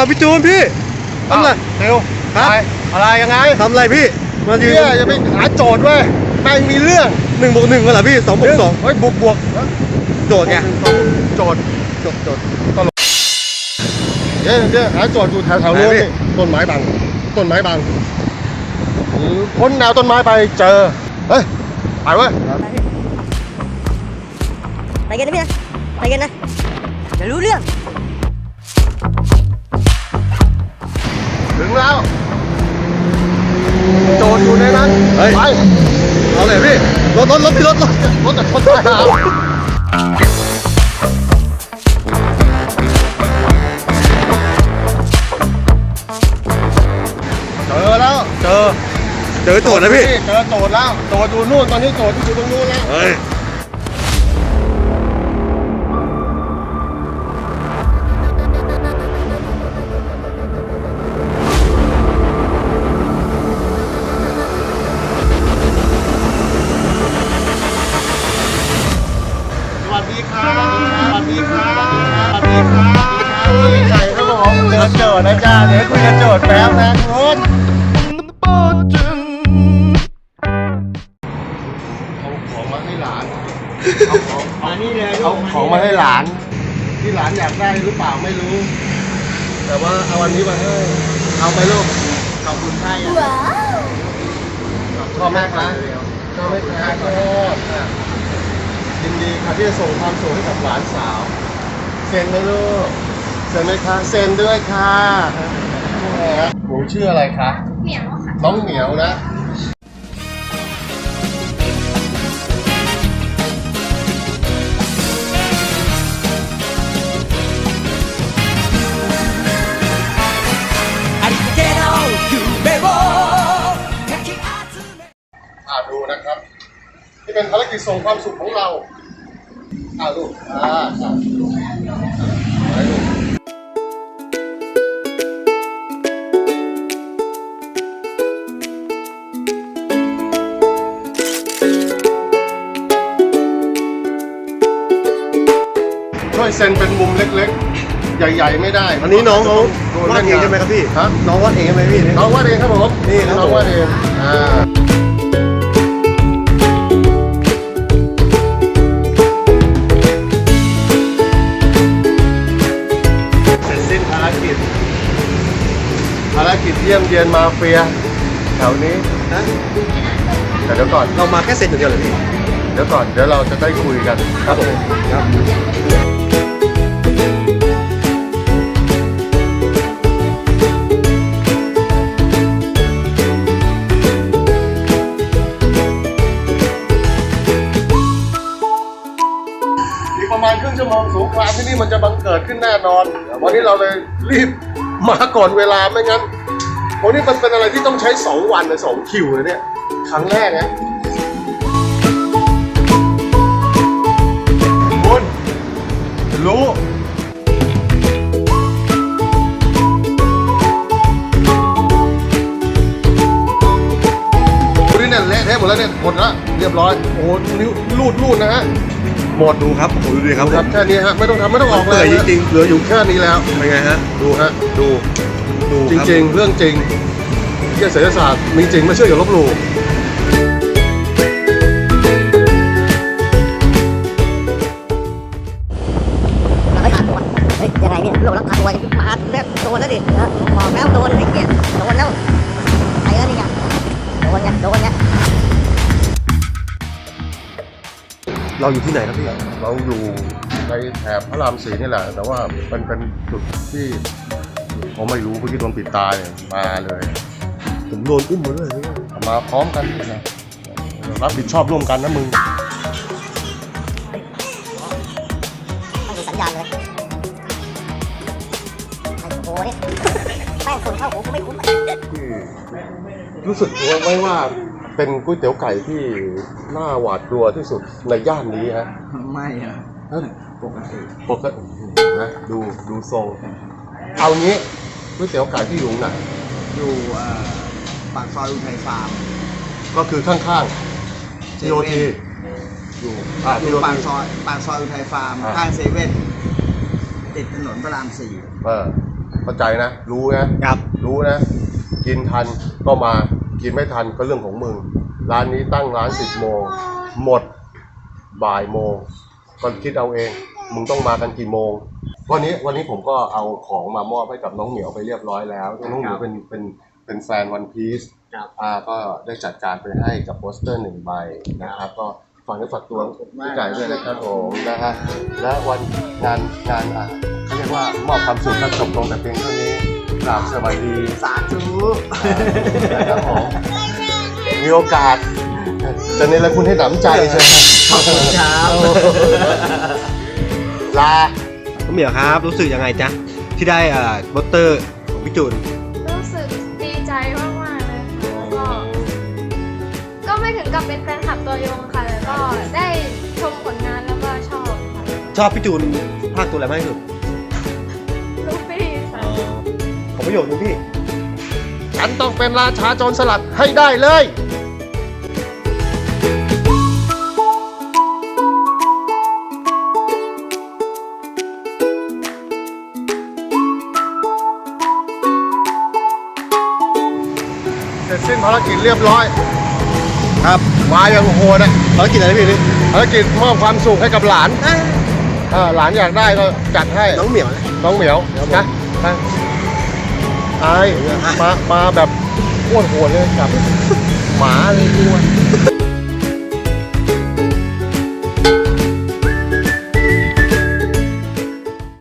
อ้าวพี่จูนพี่ทำอะไรเร็วครับไปอะไรยังไงทำอะไรพี่มายืนเนี่ยจะไปหาโจทย์เว้ยแม่งมีเรื่องหนึ่งบวกหนึ่งกันเหรอพี่สองบวกสองเฮ้ยบวกบวกโดดไงโจทย์โดดโดดเดี๋ยวเดี๋ยวหาโจทย์อยู่แถวแถวๆนู้นไหนพี่นี่ต้นไม้บังต้นไม้บังอืมพ้นแนวต้นไม้ไปเจอเฮ้ยไปเว้ยไปกันนะพี่นะไปกันนะจะรู้เรื่อง งแล้ว โจทย์อยู่ในนั้น เฮ้ย ไป เอาเลยพี่ รถรถรถพี่รถรถรถแต่คนตายหาเจอแล้ว เจอ เจอโจทย์นะพี่ เจอโจทย์แล้ว โจทย์อยู่นู่น ตอนนี้โจทย์อยู่ตรงนู้นแล้ว เฮ้ย ทย์นะจ้าเดี๋ยวคุยกับโจทย์แป๊บนะคุณเอาของมาให้หลานเอาของเอานี่เลยเอาของมาให้หลาน ที่หลานอยากได้หรือเปล่าไม่รู้ แต่ว่าเอาวันนี้มาให้เอาไปลูกขอบคุณค่ะชอบไหมคะชอบไหมคะชอบค่ะยินดีค่ะที่จะส่งความสุขให้กับหลานสาว เซ็นไหมลูก เซ็นไหมคะเซ็นด้วยค่ะหนูชื่ออะไรคะเหนียวค่ะน้องเหนียวนะอาดูนะครับ ที่เป็นภารกิจส่งความสุขของเราอาลูกอ่าครับ ช่วยเซ็นเป็นมุมเล็กๆ ใหญ่ ๆ ไม่ได้อันนี้น้องเขาโดนวาดเองใช่ไหมครับพี่ฮะน้องวาดเองใช่ไหมพี่น้องวาดเองครับผมนี่ครับน้องวาดเองอ่าเสร็จสิ้นภารกิจภารกิจเยี่ยมเยียนมาเฟียแถวนี้ฮะแต่เดี๋ยวก่อนเรามาแค่เซ็นอย่างเดียวเหรอพี่ เดี๋ยวก่อนเดี๋ยวเราจะได้คุยกันครับผมครับ ครึ่งชั่วโมงสงครามที่นี่มันจะบังเกิดขึ้นแน่นอน วันนี้เราเลยรีบมาก่อนเวลาไม่งั้นวันนี้มันเป็นอะไรที่ต้องใช้สองวันเลยสองคิวเลยเนี่ย ครั้งแรกนะคุณรู้นนี้เนี่ยเละเทะหมดแล้วเนี่ยหมดและเรียบร้อย โอ้โหนิ้วรูดรูดนะฮะ หมดดูครับโอ้โหดูดิครับครับแค่นี้ฮะไม่ต้องทำไม่ต้องออกเปื่อยจริงๆเหลืออยู่แค่นี้แล้ว เป็นไงฮะดูฮะดูดูจคบ ริง ๆ เรื่องจริงเรื่องศิลปศาสตร์มีจริงไม่เชื่ออย่าลบหลู่เราก็ขาดตัวเฮ้ยยังไงเนี่ยโลกรักพาตัวมาแล้วโดนแล้วดิเออบอกแล้วโดนไอ้เกีย เราอยู่ที่ไหนครับพี่เราอยู่ในแถบพระรามสีนี่แหละ แต่ว่าเป็นเป็นจุดที่ผมไม่รู้เมื่อกี้โดนปิดตายเนี่ยมาเลย ผมโดนอุ้มมาด้วยพี่มาพร้อมกันนี่นะรับผิดชอบร่วมกันนะมึงต้องดูสัญญาณเลยไอ้โอ้โหเนี่ยแป้งฝุ่นเข้าหูกูไม่คุ้มที่รู้สึกว่าไว้ว่า เป็นก๋วยเตี๋ยวไก่ที่น่าหวาดกลัวที่สุดในย่านนี้ฮะ ไม่อะปกติปกตินะดูดูทรงเอางี้ก๋วยเตี๋ยวไก่ที่อยู่ไหนอยู่เอ่อปากซอยอุทัยฟาร์มก็คือข้างๆ เซทีโอเว่นทีอยู่อ่าอทียู่โอปากทีซอยปากซอยอุทัยฟาร์มอ่า ข้างเซเว่นติดถนนพระรามสี่เออเข้าใจนะ รู้นะ ครับ รู้นะ กินทันก็มา กินไม่ทันก็เรื่องของมึง ร้านนี้ตั้งร้านสิบโมง หมดบ่ายโมงก็คิดเอาเอง มึงต้องมากันกี่โมง วันนี้วันนี้ผมก็เอาของมามอบให้กับน้องเหมียวไปเรียบร้อยแล้ว น้องเหมียวเป็นเป็นเป็นแฟนวันพีซครับอ่าก็ได้จัดการไปให้กับโปสเตอร์หนึ่งใบนะครับ ก็ฝากเนื้อฝากตัวพี่ไก่ด้วยนะครับผมนะฮะและวันงานงานอะเขาเรียกว่ามอบความสุขและจบลงแต่เพียงเท่านี้ กราบสวัสดีสาธุนะครับผมมีโอกาสจะเนรคุณให้หนำใจใช่ไหมขอบคุณครับลาน้องเหมียวครับ รู้สึกยังไงจ๊ะ ที่ได้อ่าโปสเตอร์ของพี่จูน รู้สึกดีใจมากๆเลยค่ะแล้วก็ ก็ไม่ถึงกับเป็นแฟนคลับตัวยงค่ะแต่ก็ได้ชมผลงานแล้วก็ชอบค่ะ ชอบพี่จูนภาคตัวอะไรมากที่สุด ประโยชน์หนึงพี่ ฉันต้องเป็นราชาโจรสลัดให้ได้เลย เสร็จสิ้นภารกิจเรียบร้อย ครับมาอย่างโหดอะภารกิจอะไรพี่นี่ภารกิจมอบความสุขให้กับหลานเออหลานอยากได้ก็จัดให้น้องเหมียวนะ น้องเหมียวนะไป ไอ้มามาแบบโควนหัวเลยกับหมาเลยกู